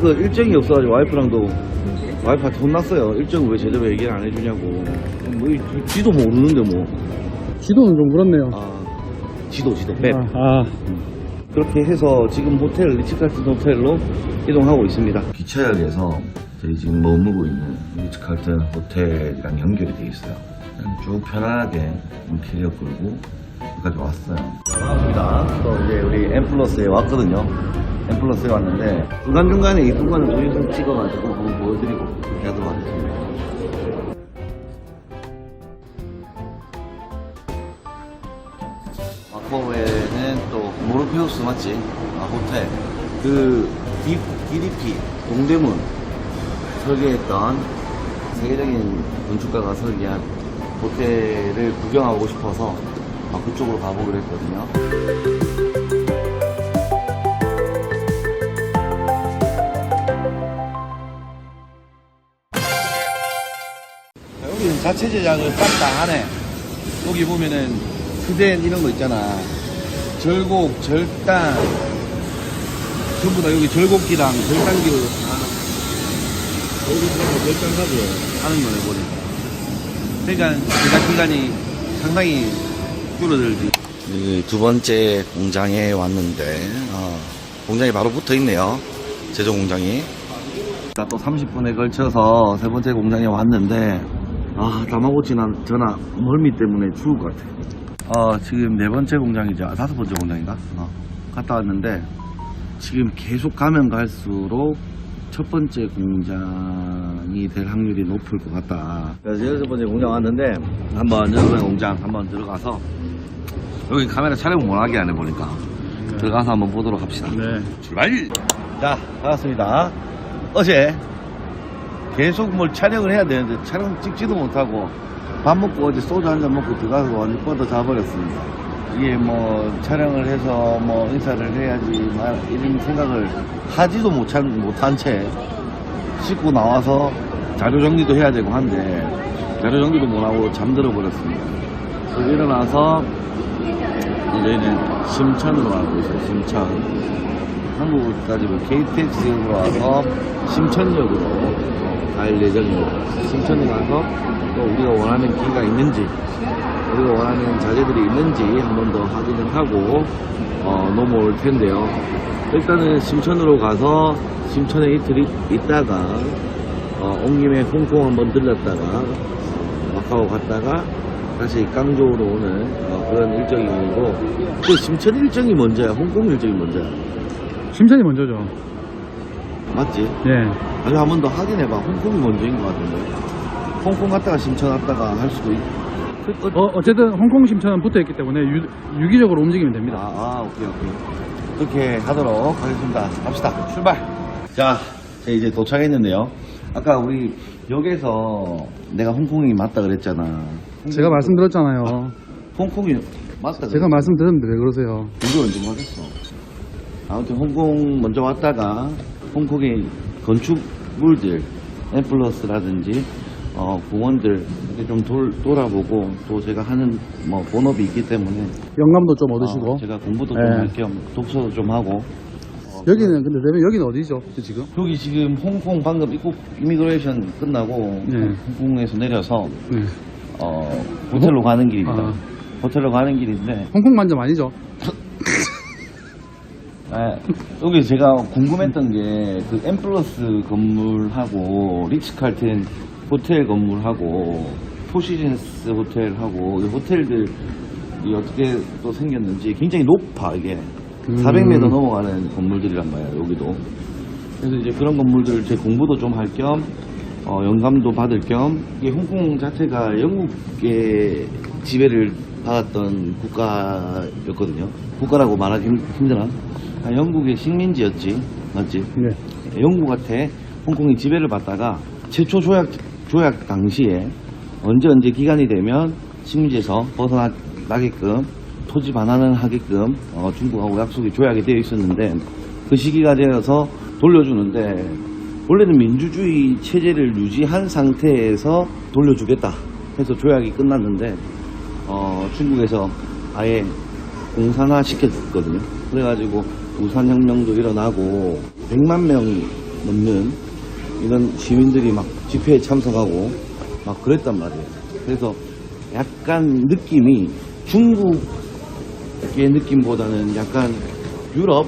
그 일정이 없어가지고 와이프랑도 와이프한테 혼났어요. 일정을 왜 제대로 얘기를 안 해주냐고. 뭐 이- 지도 모르는데 뭐. 지도는 좀 그렇네요. 아 지도 지도 맵. 아, 아. 그렇게 해서 지금 호텔 리츠칼튼 호텔로 이동하고 있습니다. 기차역에서 저희 지금 머무고 있는 리츠칼튼 호텔이랑 연결이 돼 있어요. 그냥 쭉 편안하게 캐리어 끌고 여기까지 왔어요. 반갑습니다. 또 이제 우리 엠플러스에 왔거든요. 엠플러스에 왔는데 중간중간에 이 공간을 동영상 찍어가지고 한번 보여드리고 이렇게 하도록 하겠습니다. 마코에는 또 모르피우스 맞지? 아 호텔 그 D, DDP 동대문 설계했던 세계적인 건축가가 설계한 호텔을 구경하고 싶어서 아, 그쪽으로 가보기로 했거든요 여기는 자체 제작을 싹다 하네 여기 보면은 스덴 이런 거 있잖아. 절곡, 절단. 전부 다 여기 절곡기랑 절단기로 다. 절곡하고 절단까지 하는 거네, 보니까. 그러니까 제작 기간이 상당히 줄어들지. 두 번째 공장에 왔는데, 어, 공장이 바로 붙어 있네요. 제조 공장이. 또 30분에 걸쳐서 세 번째 공장에 왔는데, 아, 다마고치는 전화 멀미 때문에 죽을 것 같아. 어, 지금 네 번째 공장이죠. 아, 다섯 번째 공장인가? 어, 갔다 왔는데, 지금 계속 가면 갈수록 첫 번째 공장이 될 확률이 높을 것 같다. 그래서 여섯 번째 공장 왔는데, 한번 여섯 번째 공장 한번 들어가서, 여기 카메라 촬영 못하게 안 해보니까, 들어가서 한번 보도록 합시다. 네. 출발! 자, 반갑습니다. 어제 계속 뭘 촬영을 해야 되는데 촬영 찍지도 못하고 밥 먹고 어제 소주 한 잔 먹고 들어가서 완전 뻗어 자버렸습니다. 이게 뭐 촬영을 해서 뭐 인사를 해야지 말 이런 생각을 하지도 못한, 못한 채 씻고 나와서 자료 정리도 해야 되고 한데 자료 정리도 못하고 잠들어 버렸습니다. 그래서 일어나서 저희는 심천으로 가고 있어요. 심천. 한국까지 뭐 KTX역으로 와서 심천역으로 어, 갈 예정입니다. 심천에 가서 또 우리가 원하는 기가 있는지 우리가 원하는 자재들이 있는지 한 번 더 확인을 하고 어, 넘어올 텐데요. 일단은 심천으로 가서 심천에 이틀 있- 있다가 어, 온 김에 홍콩 한번 들렸다가 마카오 갔다가 다시 깡조로 오는 어, 그런 일정이고 그 심천 일정이 먼저야 홍콩 일정이 먼저야 심천이 먼저죠. 맞지? 예. 아니 한번 더 확인해봐 홍콩이 먼저인 것 같은데 홍콩 갔다가 심천 갔다가 할 수도 있 그, 어, 어, 어쨌든 홍콩 심천은 붙어 있기 때문에 유, 유기적으로 움직이면 됩니다. 아, 아 오케이 오케이 그렇게 하도록 하겠습니다 갑시다 출발 자 이제 도착했는데요 아까 우리 역에서 내가 홍콩이 맞다 그랬잖아 제가 말씀드렸잖아요. 홍콩이 맞다 그랬 제가 말씀드렸는데 왜 그러세요? 이거 언제 맞았어? 아무튼 홍콩 먼저 왔다가 홍콩의 건축물들, 엠플러스라든지 어, 공원들 이렇게 좀 돌, 돌아보고 또 제가 하는 뭐 본업이 있기 때문에 영감도 좀 얻으시고. 어, 제가 공부도 네. 좀할겸 독서도 좀 하고 여기는 근데 대면 여기는 어디죠? 지금? 여기 지금 홍콩 방금 입국 이미그레이션 끝나고 네. 홍콩에서 내려서 네. 어, 호텔로 가는 길입니다. 아. 호텔로 가는 길인데 홍콩 만점 아니죠? 아, 여기 제가 궁금했던 게그 엠플러스 건물하고 리츠칼튼 호텔 건물하고 포시즌스 호텔하고 이 호텔들이 어떻게 또 생겼는지 굉장히 높아 이게. 음. 400m 넘어가는 건물들이란 말이에요 여기도. 그래서 이제 그런 건물들 제 공부도 좀 할겸 어, 영감도 받을 겸 이게 홍콩 자체가 영국의 지배를 받았던 국가였거든요. 국가라고 말하기 힘- 힘드나 아, 영국의 식민지였지 맞지? 네. 영국한테 홍콩이 지배를 받다가 최초 조약 조약 당시에 언제 언제 기간이 되면 식민지에서 벗어나게끔 토지 반환을 하게끔 어, 중국하고 약속이 조약이 되어 있었는데 그 시기가 되어서 돌려주는데 원래는 민주주의 체제를 유지한 상태에서 돌려주겠다 해서 조약이 끝났는데 어, 중국에서 아예 공산화 시켰거든요. 그래가지고 우산혁명도 일어나고 100만 명이 넘는 이런 시민들이 막 집회에 참석하고 막 그랬단 말이에요. 그래서 약간 느낌이 중국의 느낌보다는 약간 유럽,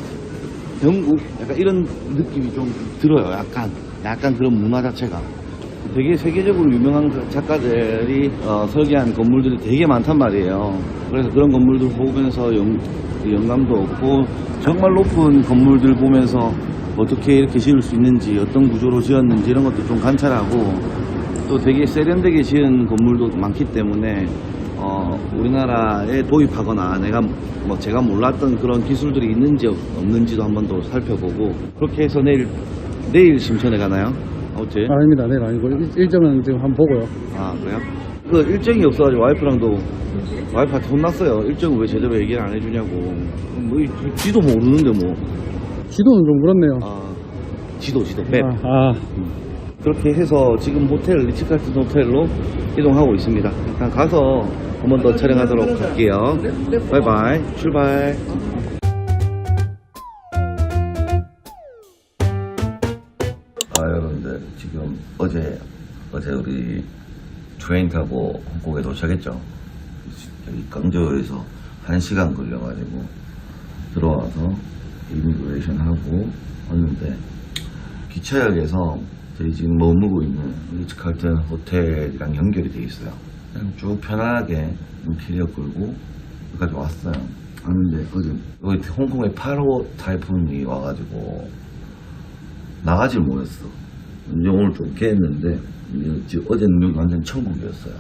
영국 약간 이런 느낌이 좀 들어요. 약간 약간 그런 문화 자체가 되게 세계적으로 유명한 작가들이 어, 설계한 건물들이 되게 많단 말이에요. 그래서 그런 건물들 보면서 영, 영감도 얻고 정말 높은 건물들 보면서 어떻게 이렇게 지을 수 있는지 어떤 구조로 지었는지 이런 것도 좀 관찰하고 또 되게 세련되게 지은 건물도 많기 때문에 어, 우리나라에 도입하거나 내가 뭐 제가 몰랐던 그런 기술들이 있는지 없는지도 한번 더 살펴보고 그렇게 해서 내일 내일 심천에 가나요? 어째? 아닙니다. 내일 아니고 일- 일정은 지금 한번 보고요. 아 그래요? 그 일정이 없어가지고 와이프랑도 와이프한테 혼났어요. 일정을 왜 제대로 얘기를 안 해주냐고. 뭐 이- 지도 모르는데 뭐. 지도는 좀 그렇네요. 아 지도 지도 맵. 아, 아, 그렇게 해서 지금 호텔 리치칼튼 호텔로 이동하고 있습니다. 일단 가서 한 번 더 촬영하도록 할게요. 바이바이. 출발. 아 여러분들 지금 어제 어제 우리 트레인 타고 홍콩에 도착했죠. 여기 강저에서 한 시간 걸려가지고 들어와서 이미그레이션 하고 왔는데 기차역에서 저희 지금 머무고 있는 리츠칼튼 호텔이랑 연결이 돼 있어요. 그냥 쭉 편하게 캐리어 끌고 여기까지 왔어요. 왔는데 어제 여기 홍콩에 8호 타이푼이 와가지고 나가질 못했어. 이제 오늘 좀 깨했는데 이제 지금 어제는 여기 완전 천국이었어요.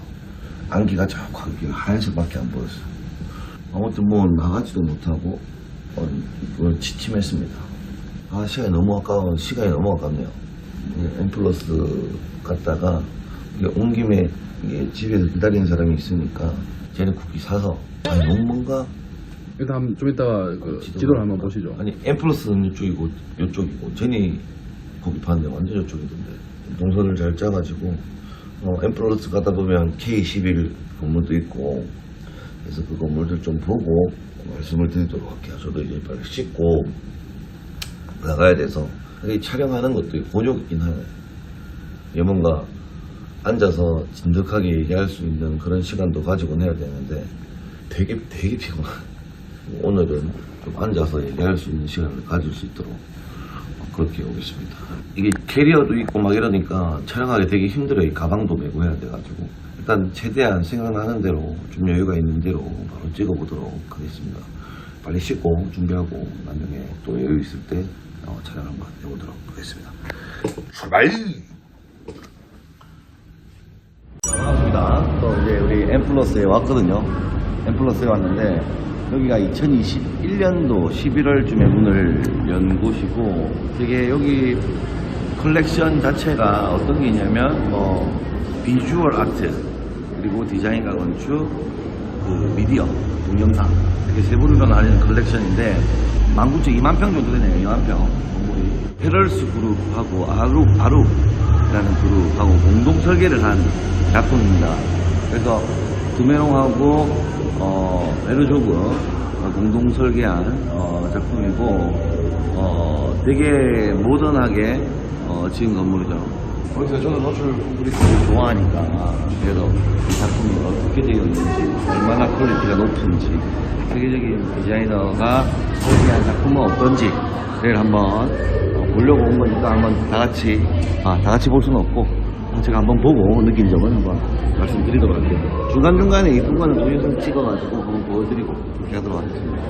안개가 쫙 이렇게 하얀색밖에 안 보였어. 아무튼 뭐 나가지도 못하고 어, 오늘 지침했습니다. 아 시간이 너무 아까워 시간이 너무 아깝네요. M 플러스 갔다가 온 김에 집에서 기다리는 사람이 있으니까 쟤네 쿠키 사서 아니 너무 뭔가 일단 좀 이따가 그 지도를 한번 보시죠. 아니 M 플러스는 이쪽이고 이쪽이고 제니 거기 봤는데 완전 이쪽이던데 동선을 잘 짜가지고 어, M 플러스 가다 보면 K11 건물도 있고 그래서 그 건물들 좀 보고 말씀을 드리도록 할게요. 저도 이제 빨리 씻고 나가야 돼서 촬영하는 것도 곤욕이긴 하네. 이게 뭔가 앉아서 진득하게 얘기할 수 있는 그런 시간도 가지고 해야 되는데 되게 되게 피곤해. 오늘은 좀 앉아서 얘기할 수 있는 시간을 가질 수 있도록 그렇게 오겠습니다. 이게 캐리어도 있고 막 이러니까 촬영하기 되게 힘들어요. 이 가방도 메고 해야 돼가지고. 일단 최대한 생각나는 대로 좀 여유가 있는 대로 바로 찍어보도록 하겠습니다. 빨리 씻고 준비하고 나중에 또 여유 있을 때 어, 촬영 한번 해보도록 하겠습니다. 출발! 반갑습니다. 또 이제 우리 엠플러스에 왔거든요. 엠플러스에 왔는데 여기가 2021년도 11월쯤에 문을 연 곳이고 되게 여기 컬렉션 자체가 어떤 게 있냐면 뭐 비주얼 아트 그리고 디자인과 건축 그 미디어 동영상. 이렇게 세 부류로 나뉘는 컬렉션인데 19,000 2만 평 정도 되네요 2만 평. 건물이 페럴스 그룹하고 아루 아루라는 그룹하고 공동 설계를 한 작품입니다. 그래서 두메롱하고 어, 에르조그 어, 공동 설계한 어, 작품이고 어, 되게 모던하게 어, 지은 건물이죠. 그래서 저는 노출 콘크리트 좋아하니까 그래서 이 작품이 어떻게 되어 있는지 얼마나 퀄리티가 높은지 세계적인 디자이너가 설계한 작품은 어떤지를 한번 어, 보려고 온 거니까 한번 다 같이 아, 다 같이 볼 수는 없고 제가 한번 보고 느낀 점을 한번 말씀드리도록 할게요. 중간중간에 이쁜 거는 동영상 찍어가지고 한번 보여드리고 그렇게 하도록 하겠습니다.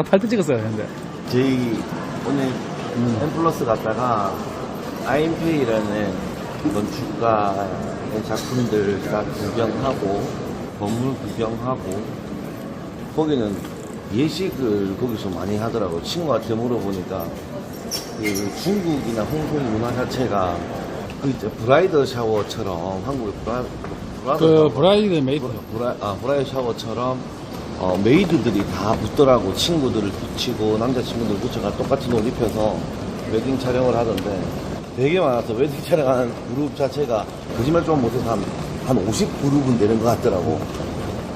아까 팔때 찍었어요, 근데. 저희 오늘 M 플러스 갔다가 아임페이라는 건축가의 작품들 다 구경하고 건물 구경하고 거기는 예식을 거기서 많이 하더라고. 친구한테 물어보니까 그 중국이나 홍콩 문화 자체가 그 이제 브라이더 샤워처럼 한국의 브라, 브라더 그 샤워. 브라이드 메이트. 브라, 아, 브라이더 샤워처럼 어, 메이드들이 다 붙더라고. 친구들을 붙이고 남자친구들 붙여가 똑같은 옷 입혀서 웨딩 촬영을 하던데 되게 많아서 웨딩 촬영하는 그룹 자체가 거짓말 좀 못해서 한, 한 50그룹은 되는 것 같더라고.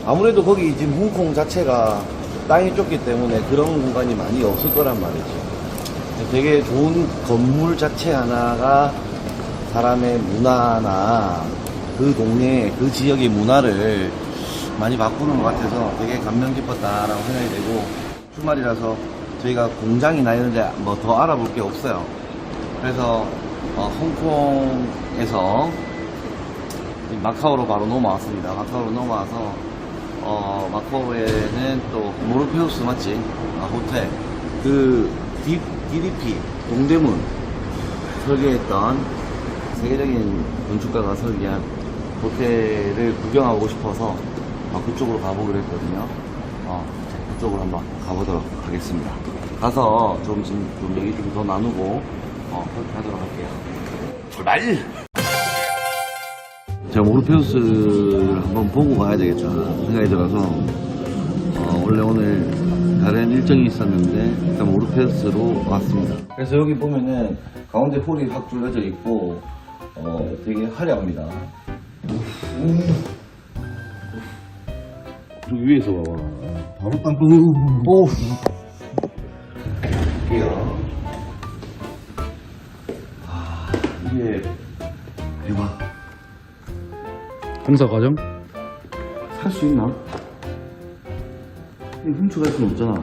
아무래도 거기 지금 홍콩 자체가 땅이 좁기 때문에 그런 공간이 많이 없을 거란 말이지. 되게 좋은 건물 자체 하나가 사람의 문화나 그 동네, 그 지역의 문화를 많이 바꾸는 것 같아서 되게 감명 깊었다라고 생각이 되고 주말이라서 저희가 공장이나 이런 데 뭐 더 알아볼 게 없어요. 그래서 어, 홍콩에서 이 마카오로 바로 넘어왔습니다. 마카오로 넘어와서 어, 마카오에는 또 모르페우스 맞지? 아, 호텔 그 디, DDP 동대문 설계했던 세계적인 건축가가 설계한 호텔을 구경하고 싶어서 어, 그쪽으로 가보기로 했거든요. 어, 그쪽으로 한번 가보도록 하겠습니다. 가서 좀, 좀, 좀 얘기 좀 더 나누고 어, 그렇게 하도록 할게요. 출발! 제가 모르페우스를 한번 보고 가야 되겠다 생각이 들어서 어, 원래 오늘 다른 일정이 있었는데 일단 모르페우스로 왔습니다. 그래서 여기 보면은 가운데 홀이 확 둘러져 있고 어, 되게 화려합니다. 저 위에서 봐봐. 바로 땅 오. 이게요. 아 이게 대박. 공사 과정? 살 수 있나? 이 훔쳐갈 순 없잖아.